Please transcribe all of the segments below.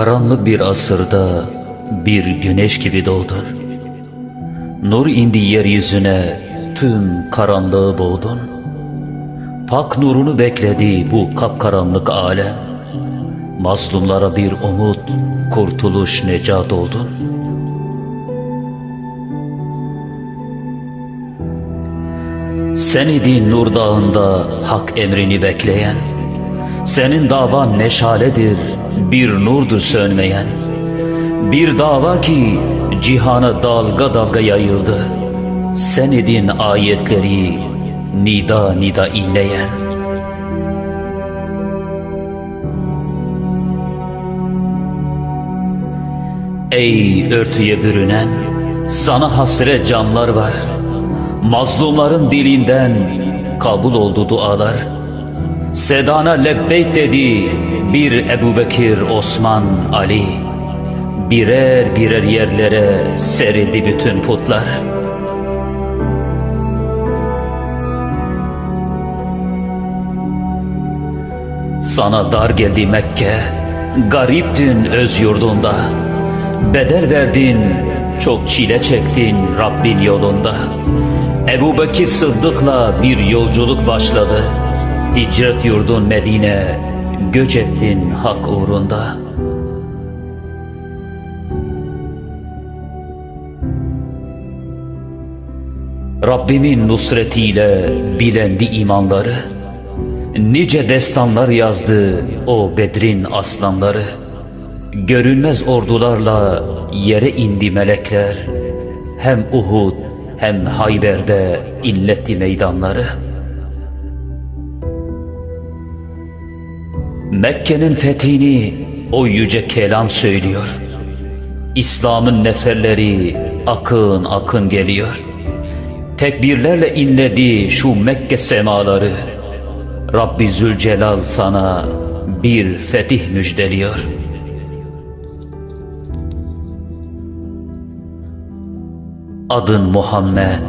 Karanlık bir asırda bir güneş gibi doğdun. Nur indi yeryüzüne tüm karanlığı boğdun. Pak nurunu bekledi bu kapkaranlık alem. Mazlumlara bir umut, kurtuluş, necat oldun. Sen idin Nur Dağı'nda hak emrini bekleyen. Senin davan meşaledir, bir nurdur sönmeyen. Bir dava ki cihana dalga dalga yayıldı. Sen idin ayetleri nida nida inleyen. Ey örtüye bürünen, sana hasret canlar var. Mazlumların dilinden kabul oldu dualar. Sedana lebbeyk dedi bir Ebu Bekir, Osman, Ali. Birer birer yerlere serildi bütün putlar. Sana dar geldi Mekke, gariptin öz yurdunda. Bedel verdin, çok çile çektin Rabbin yolunda. Ebu Bekir Sıddık'la bir yolculuk başladı. Hicret yurdun Medine, göç ettin hak uğrunda. Rabbimin nusretiyle bilendi imanları. Nice destanlar yazdı o Bedrin aslanları. Görünmez ordularla yere indi melekler. Hem Uhud hem Hayber'de illetti meydanları. Mekke'nin fethini o yüce kelam söylüyor. İslam'ın neferleri akın akın geliyor. Tekbirlerle inledi şu Mekke semaları. Rabbi Zülcelal sana bir fetih müjdeliyor. Adın Muhammed,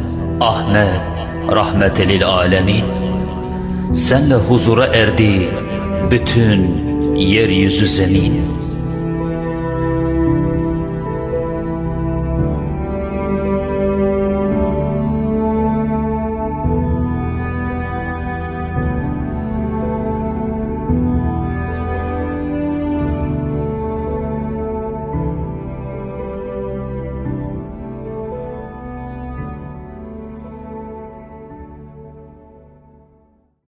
Ahmet, rahmetelil alemin. Senle huzura erdi bütün yeryüzü zemin.